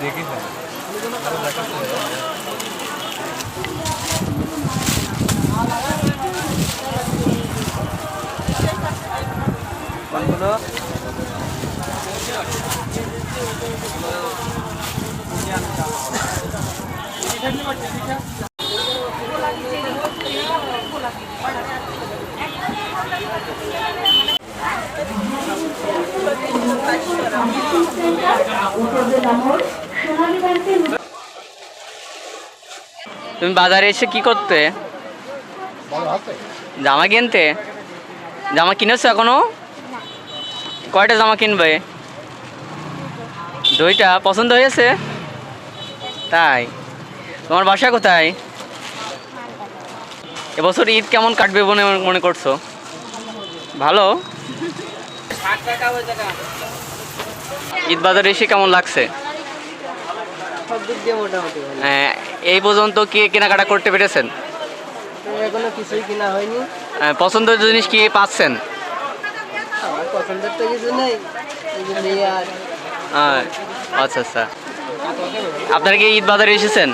দেখেছি তুমি বাজারে এসে কি করতে? জামা কিনতে? জামা কিনেছো এখনও? কয়টা জামা কিনবে? দুইটা? পছন্দ হয়েছে? তাই? তোমার বাসা কোথায়? এবছর ঈদ কেমন কাটবে বলে মনে করছ? ভালো? ঈদ বাজারে এসে কেমন লাগছে? ভালো এই পর্যন্ত কি কেনাকাটা করতে পেরেছেন? আহ, পছন্দের জিনিস কি পাচ্ছেন? পছন্দের আচ্ছা আচ্ছা। আপনারা কি ঈদ বাজারে এসেছেন?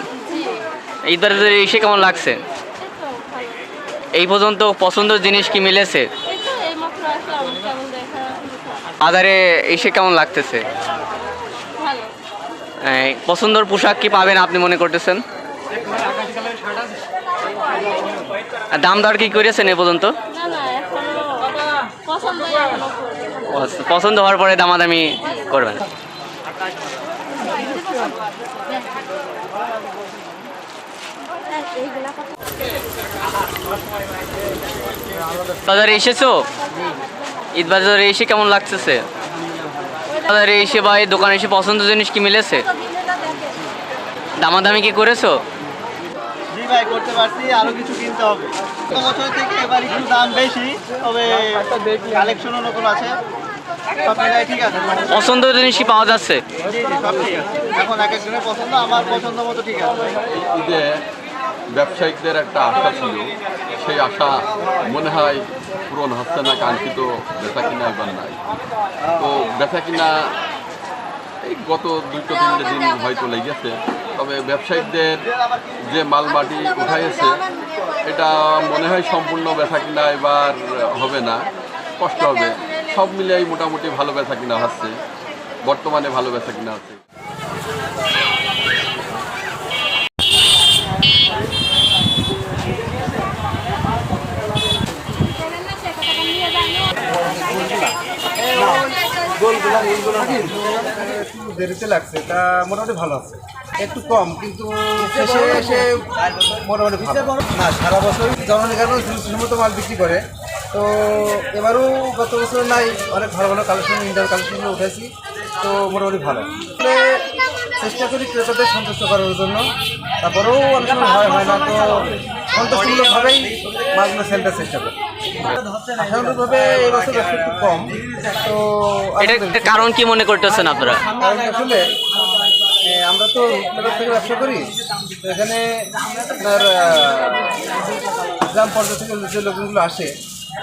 ঈদ বাজারে এসে কেমন লাগছে? এই পর্যন্ত পছন্দের জিনিস কি মিলেছে? বাজারে এসে কেমন লাগতেছে? পছন্দের পোশাক কি পাবেন আপনি মনে করতেছেন? দাম দর কি করেছেন এ পর্যন্ত না না এখনও পছন্দই এখনও করিনি। ও আচ্ছা, পছন্দ হওয়ার পরে দামাদামি করবেন। বাজারে এসেছ? ঈদ বাজারে এসে কেমন লাগতেছে? বাজারে এসে বা এই দোকানে এসে পছন্দ জিনিস কি মিলেছে? দামাদামি কি করেছ? জি করতে পারছি আরও কিছু কিনতে হবে। গত বছর থেকে এবার একটু দাম বেশি তবে কালেকশনও নতুন আছে। পছন্দ জিনিস কি পাওয়া যাচ্ছে। এখন এক একজনের পছন্দ আমার পছন্দ মতো ঠিক আছে। ঈদে ব্যবসায়িকদের একটা আশা ছিল সেই আশা মনে হয় পূরণ হচ্ছে না কাঙ্ক্ষিত বেচা কিনা এবার নাই। তো বেচা কিনা এই গত দুটো তিনটে দিন হয়তো লেগেছে। তবে ব্যবসায়ীদের যে মালবাটি উঠাইছে এটা মনে হয় সম্পূর্ণ ব্যথা কিনা এবার হবে না। কষ্ট হবে। সব মিলিয়েই মোটামুটি ভালো ব্যথা কিনা হচ্ছে। বর্তমানে ভালো ব্যথা কিনা হচ্ছে দেরিতে লাগছে তা মোটামুটি ভালো আছে। একটু কম কিন্তু শেষে এসে মোটামুটি ভালো। না সারা বছর যেমন কেন মতো মাল বিক্রি করে। তো এবারও গত বছর নাই অনেক ভালো ভালো কালেকশন ইন্টার কালেকশন উঠেছি তো মোটামুটি ভালো। চেষ্টা করি ক্রেতাদের সন্তুষ্ট করার জন্য। তারপরেও অনেক সময় হয় না তো সন্তোষমূলকভাবেই মাছগুলো সেলটার চেষ্টা করি ব্যবসা একটু কম। তো এটা কারণ কি মনে করতেছেন আপনারা? কারণ আসলে আমরা তো রূপনগর থেকে ব্যবসা করি। তো এখানে আপনার গ্রাম পর্যায়ে থেকে যে লোকগুলো আসে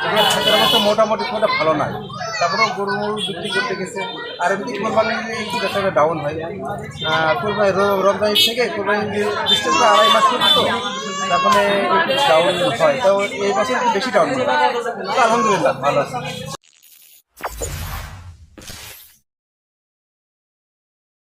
এখানে থাকার অবস্থা মোটামুটি খুব ভালো নয় তারপরেও গরু মরু বিক্রি করতে গেছে। আর এমনি কোরবানি একটু ব্যবসাটা ডাউন হয়। কোরবানি রমজানের থেকে কোরবানি ডিস্টেন্স আড়াই মাস করতো তো। তারপরে একটু ডাউন হয়। তো এই বছর একটু বেশি ডাউন হয়। আলহামদুলিল্লাহ ভালো আছে।